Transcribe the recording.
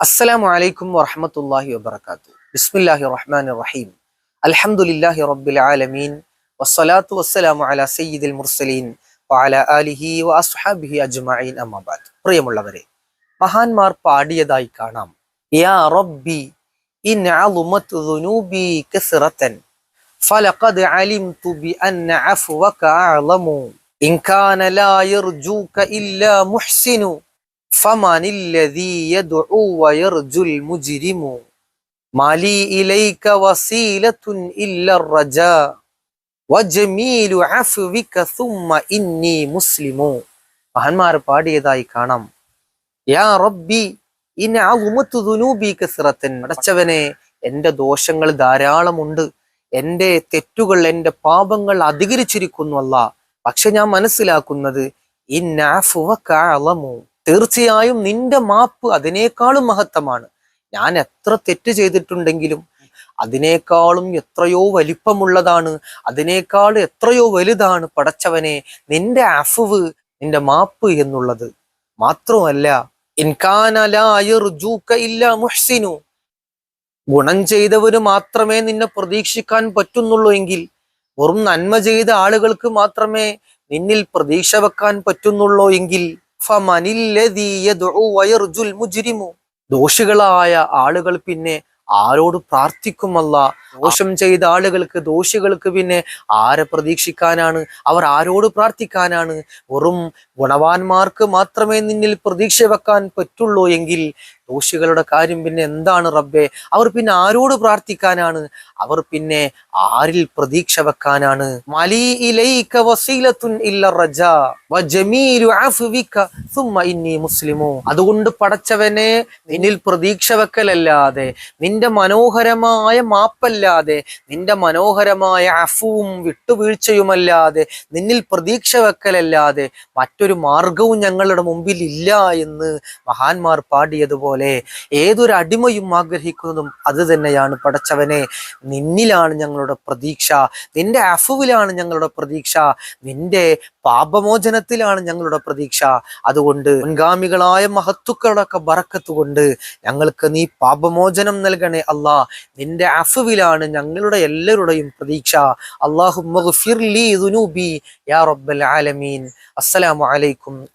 അസ്സലാമു അലൈക്കും വറഹമത്തല്ലാഹി വബർക്കാത്തു ബിസ്മില്ലാഹി റഹ്മാൻ റഹീം. അൽഹംദുലില്ലാഹി റബ്ബിൽ ആലമീൻ. വസ്സലാത്തു വസ്സലാമു അലാ സയ്യിദിൽ മുർസലീൻ വഅല ആലിഹി വഅസ്ഹാബിഹി അജ്മഈൻ. അമ്മാബാദ് പ്രിയമുള്ളവരെ മഹാന്മാർ പാടിയതായി കാണാം. യാ റബ്ബി ഇൻ അളുമത് ദുനൂബി കസറതൻ ഫലഖദ് അലിംതു ബി അന്ന അഫ്വക അഅലമു. മഹാന്മാർ പാടിയതായി കാണാം. അടച്ചവനെ എന്റെ ദോഷങ്ങൾ ധാരാളമുണ്ട്. എന്റെ തെറ്റുകൾ എന്റെ പാപങ്ങൾ അധികരിച്ചിരിക്കുന്നു അല്ലാ പക്ഷെ ഞാൻ മനസ്സിലാക്കുന്നത് തീർച്ചയായും നിന്റെ മാപ്പ് അതിനേക്കാളും മഹത്തമാണ്. ഞാൻ എത്ര തെറ്റ് ചെയ്തിട്ടുണ്ടെങ്കിലും അതിനേക്കാളും എത്രയോ വലിപ്പമുള്ളതാണ് അതിനേക്കാൾ എത്രയോ വലുതാണ് പടച്ചവനെ നിന്റെ അഫുവ് നിന്റെ മാപ്പ് എന്നുള്ളത്. മാത്രമല്ല ഗുണം ചെയ്തവന് മാത്രമേ നിന്നെ പ്രതീക്ഷിക്കാൻ പറ്റുന്നുള്ളൂ എങ്കിൽ വെറും നന്മ ചെയ്ത ആളുകൾക്ക് മാത്രമേ നിന്നിൽ പ്രതീക്ഷ വെക്കാൻ പറ്റുന്നുള്ളൂ എങ്കിൽ ദോഷികളായ ആളുകൾ പിന്നെ ആരോട് പ്രാർത്ഥിക്കുമല്ല ദോഷം ചെയ്ത ആളുകൾക്ക് ദോഷികൾക്ക് പിന്നെ ആരെ പ്രതീക്ഷിക്കാനാണ്? അവർ ആരോട് പ്രാർത്ഥിക്കാനാണ്? വെറും ഗുണവാന്മാർക്ക് മാത്രമേ നിന്നിൽ പ്രതീക്ഷ വെക്കാൻ പറ്റുള്ളൂ എങ്കിൽ ദോഷികളുടെ കാര്യം പിന്നെ എന്താണ് റബ്ബെ? അവർ പിന്നെ ആരോട് പ്രാർത്ഥിക്കാനാണ്? അവർ പിന്നെ ആരിൽ പ്രതീക്ഷ വെക്കാനാണ്? അതുകൊണ്ട് പടച്ചവനെ നിന്നിൽ പ്രതീക്ഷ വെക്കലല്ലാതെ നിന്റെ മനോഹരമായ മാപ്പല്ലാതെ നിന്റെ മനോഹരമായ അഫുവും വിട്ടുവീഴ്ചയുമല്ലാതെ നിന്നിൽ പ്രതീക്ഷ വെക്കലല്ലാതെ മറ്റൊരു മാർഗവും ഞങ്ങളുടെ മുമ്പിൽ ഇല്ല എന്ന് മഹാന്മാർ പാടിയതുപോലെ ഏതൊരു അടിമയും ആഗ്രഹിക്കുന്നതും അത് തന്നെയാണ്. പടച്ചവനെ നിന്നിലാണ് ഞങ്ങളുടെ പ്രതീക്ഷ. നിന്റെ അഫുവിലാണ് ഞങ്ങളുടെ പ്രതീക്ഷ. നിന്റെ പാപമോചനത്തിലാണ് ഞങ്ങളുടെ പ്രതീക്ഷ. അതുകൊണ്ട് മുൻഗാമികളായ മഹത്തുക്കളുടെ ബറക്കത്ത് കൊണ്ട് ഞങ്ങൾക്ക് നീ പാപമോചനം നൽകണേ അല്ലാ. നിന്റെ അഫുവിലാണ് ഞങ്ങളുടെ എല്ലാവരുടെയും പ്രതീക്ഷ. അള്ളാഹുബി യാ റബ്ബൽ ആലമീൻ. അസ്സലാമു അലൈക്കും